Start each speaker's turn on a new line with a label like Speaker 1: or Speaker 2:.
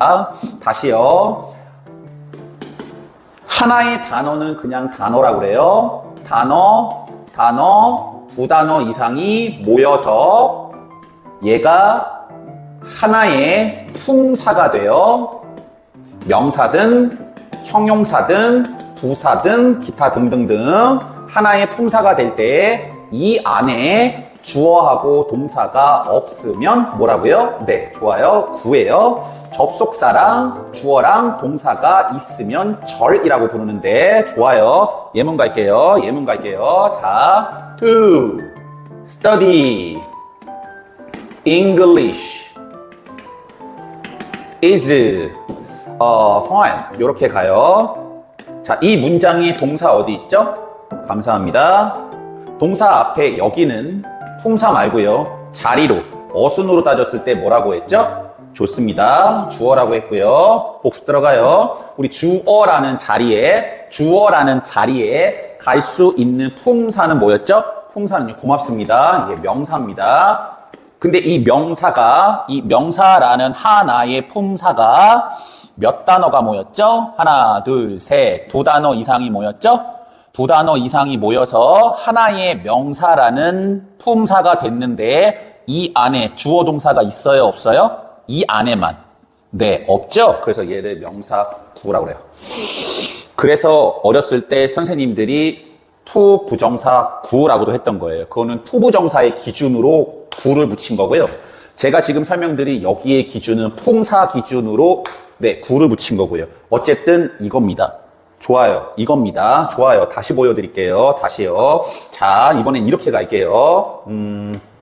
Speaker 1: 아, 다시요. 하나의 단어는 그냥 단어라고 그래요. 단어, 단어, 두 단어 이상이 모여서 얘가 하나의 품사가 돼요. 명사든 형용사든 부사든 기타 등등등 하나의 품사가 될 때 이 안에 주어하고 동사가 없으면 뭐라고요? 네, 좋아요. 구예요. 접속사랑 주어랑 동사가 있으면 절이라고 부르는데 좋아요. 예문 갈게요. 예문 갈게요. 자, to study English is 어, fine. 이렇게 가요. 자, 이 문장의 동사 어디 있죠? 감사합니다. 동사 앞에 여기는 품사 말고요. 자리로, 어순으로 따졌을 때 뭐라고 했죠? 좋습니다. 주어라고 했고요. 복습 들어가요. 우리 주어라는 자리에, 주어라는 자리에 갈 수 있는 품사는 뭐였죠? 품사는요. 고맙습니다. 이게 명사입니다. 근데 이 명사가, 이 명사라는 하나의 품사가 몇 단어가 모였죠? 하나, 둘, 셋, 두 단어 이상이 모였죠? 두 단어 이상이 모여서 하나의 명사라는 품사가 됐는데 이 안에 주어 동사가 있어요, 없어요? 이 안에만. 네, 없죠? 그래서 얘를 명사 구라고 그래요. 그래서 어렸을 때 선생님들이 투 부정사 구라고도 했던 거예요. 그거는 투 부정사의 기준으로 구를 붙인 거고요. 제가 지금 설명드린 여기의 기준은 품사 기준으로 네, 구를 붙인 거고요. 어쨌든 이겁니다. 좋아요. 이겁니다. 좋아요. 다시 보여드릴게요. 다시요. 자, 이번엔 이렇게 갈게요. 음,